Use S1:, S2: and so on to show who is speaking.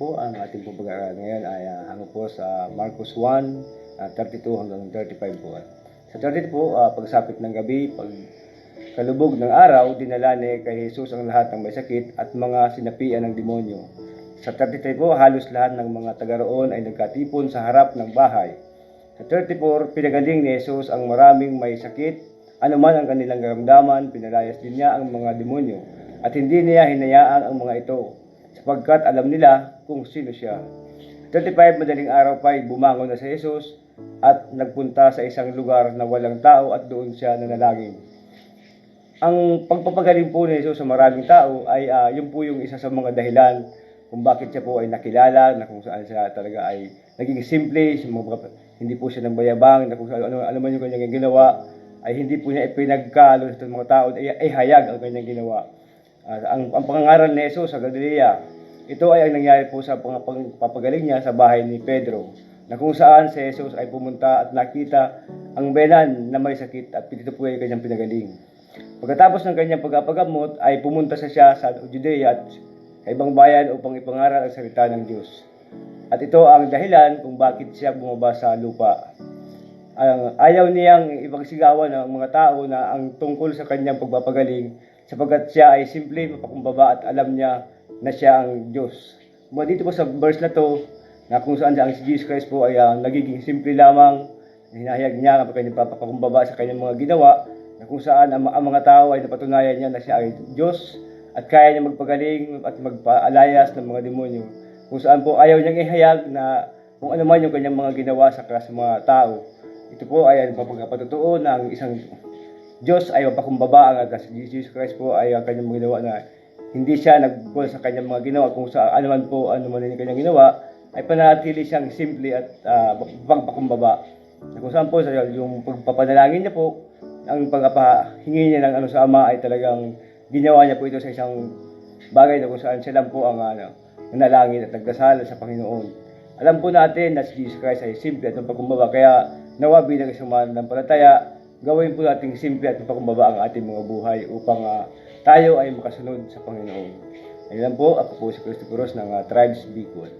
S1: ang ating pag-aaral ngayon ay uh, hango po sa Marcos 1, ah, 32 hanggang 35 po. Sa 30 po, ah, pagsapit ng gabi, pag kalubog ng araw, dinala ni kay Jesus ang lahat ng may sakit at mga sinapian ng demonyo. Sa 33 po, halos lahat ng mga taga roon ay nagkatipon sa harap ng bahay. Sa 34, pinagaling ni Jesus ang maraming may sakit, anuman ang kanilang karamdaman, pinalayas din niya ang mga demonyo, at hindi niya hinayaan ang mga ito, sapagkat alam nila kung sino siya. 35 madaling araw pa ay bumangon na si Jesus at nagpunta sa isang lugar na walang tao at doon siya nanalangin. Ang pagpapagaling po ni Jesus sa maraming tao ay ah, yun po yung isa sa mga dahilan kung bakit siya po ay nakilala, na kung saan siya talaga ay naging simple, mga, hindi po siya nang bayabang, na kung saan, ano, ano man yung kanyang ginawa, ay hindi po niya ipinagkalo sa mga tao, ay, ay hayag ang kanyang ginawa. Ah, ang, ang pangangaral ni Jesus sa Galilea, ito ay ang nangyari po sa pagpapagaling niya sa bahay ni Pedro, na kung saan si Jesus ay pumunta at nakita ang benan na may sakit at dito po ay kanyang pinagaling. Pagkatapos ng kanyang pagpapagamot ay pumunta sa siya sa Judea at sa ibang bayan upang ipangaral ang salita ng Diyos. At ito ang dahilan kung bakit siya bumaba sa lupa. Ang ayaw niyang ipagsigawan ng mga tao na ang tungkol sa kanyang pagpapagaling sapagkat siya ay simple mapakumbaba at alam niya na siya ang Diyos. Mga dito po sa verse na to, na kung saan ang si Jesus Christ po ay ah, nagiging simple lamang, hinahayag niya ang kanyang papakumbaba sa kanyang mga ginawa, na kung saan ang, ang mga tao ay napatunayan niya na siya ay Diyos at kaya niya magpagaling at magpaalayas ng mga demonyo. Kung saan po ayaw niyang ihayag na kung ano man yung kanyang mga ginawa sa, sa mga tao. Ito po ay ang pagpapatutuo na ang isang Diyos ay mapakumbaba ang si Jesus Christ po ay ang kanyang mga ginawa na hindi siya nagbull sa kanyang mga ginawa kung sa ano man po ano man yung kanyang ginawa ay panatili siyang simple at uh, pagpakumbaba. Na Kung saan po sa yung pagpapanalangin niya po ang pagpapahingi niya ng ano sa Ama ay talagang ginawa niya po ito sa isang bagay na kung saan siya lang po ang ano, nanalangin at nagdasal sa Panginoon. Alam po natin na si Jesus Christ ay simple at pagkumbaba kaya nawa bilang isang mananampalataya gawin po nating simple at pagkumbaba ang ating mga buhay upang ah, tayo ay makasunod sa Panginoon. Ayun lang po, ako po si Christopher Ross ng ah, Tribes Bicol.